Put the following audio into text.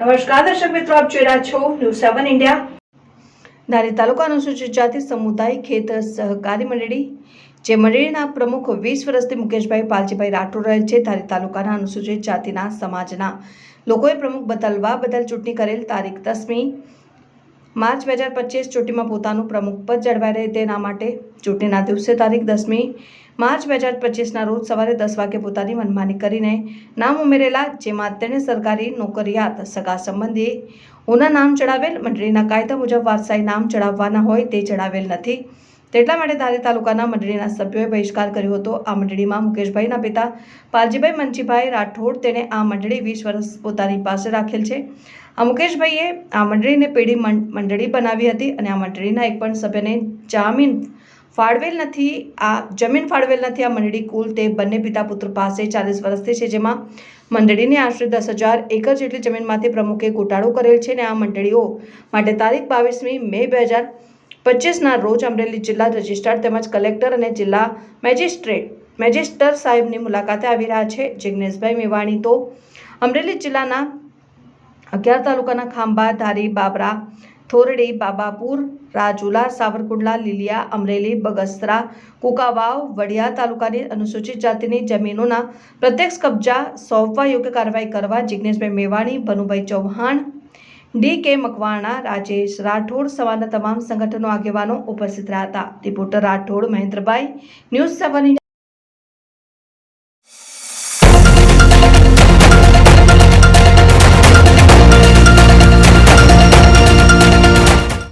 નમસ્કાર, દર્શક મિત્રો, આપ જોઈ રહ્યા છો ન્યૂઝ સેવન ઇન્ડિયા ધારી તાલુકા અનુસૂચિત જાતિ સમુદાય ખેત સહકારી મંડળી, જે મંડળીના પ્રમુખ વીસ વર્ષથી મુકેશભાઈ પાલજીભાઈ રાઠોડ રહે છે, ધારી તાલુકાના અનુસૂચિત જાતિના સમાજના લોકોએ પ્રમુખ બદલવા બદલ ચૂંટણી કરેલ તારીખ દસમી માર્ચ બે હજાર પચીસ ચૂંટણીમાં પોતાનું પ્રમુખ પદ જળવાઈ રહે તેના માટે ચૂંટણીના દિવસે તારીખ દસમી માર્ચ બે હજાર પચીસના રોજ સવારે દસ વાગે પોતાની મનમાની કરીને નામ ઉમેરેલા, જેમાં તેણે સરકારી નોકરિયાત સગા સંબંધી ઓના નામ ચડાવેલ, મંડળીના કાયદા મુજબ વારસાઈ નામ ચડાવવાના હોય તે ચડાવેલ નથી. તેટલા માટે ધારી તાલુકાના મંડળીના સભ્યોએ બહિષ્કાર કર્યો હતો. આ મંડળીમાં મુકેશભાઈના પિતા પાલજીભાઈ મંચીભાઈ રાઠોડ તેણે આ મંડળી વીસ વર્ષ પોતાની પાસે રાખેલ છે. આ મુકેશભાઈએ આ મંડળીને પેઢી મંડળી બનાવી હતી અને આ મંડળીના એક પણ સભ્યને જામીન ફાળવેલ નથી, આ જમીન ફાળવેલ નથી. આ મંડળી કુલ તે બંને પિતા પુત્ર પાસે ચાલીસ વર્ષથી છે, જેમાં મંડળીને આશરે દસ હજાર એકર જેટલી જમીનમાંથી પ્રમુખે ગોટાળો કરેલ છે અને આ મંડળીઓ માટે તારીખ બાવીસમી મે બે હજાર પચીસના રોજ અમરેલી જિલ્લા રજિસ્ટ્રાર તેમજ કલેક્ટર અને જિલ્લા મેજિસ્ટ્રેટ મેજિસ્ટર સાહેબની મુલાકાતે આવી રહ્યા છે. જિગ્નેશભાઈ મેવાણી તો અમરેલી જિલ્લાના અગિયાર તાલુકાના ખાંભા, ધારી, બાબરા, થોરડી, બાબાપુર, રાજુલા, સાવરકુંડલા, લીલિયા, અમરેલી, બગસરા, કુકાવાવ, વડિયા તાલુકાની અનુસૂચિત જાતિની જમીનોના પ્રત્યક્ષ કબજા સોંપવા યોગ્ય કાર્યવાહી કરવા જિગ્નેશભાઈ મેવાણી, ભનુભાઈ ચૌહાણ ડી કે મકવાણા, રાજેશ રાઠોડ સવારના તમામ સંગઠનો આગેવાનો ઉપસ્થિત રહ્યા હતા. Reporter Rathod, Mahendrabhai, news seven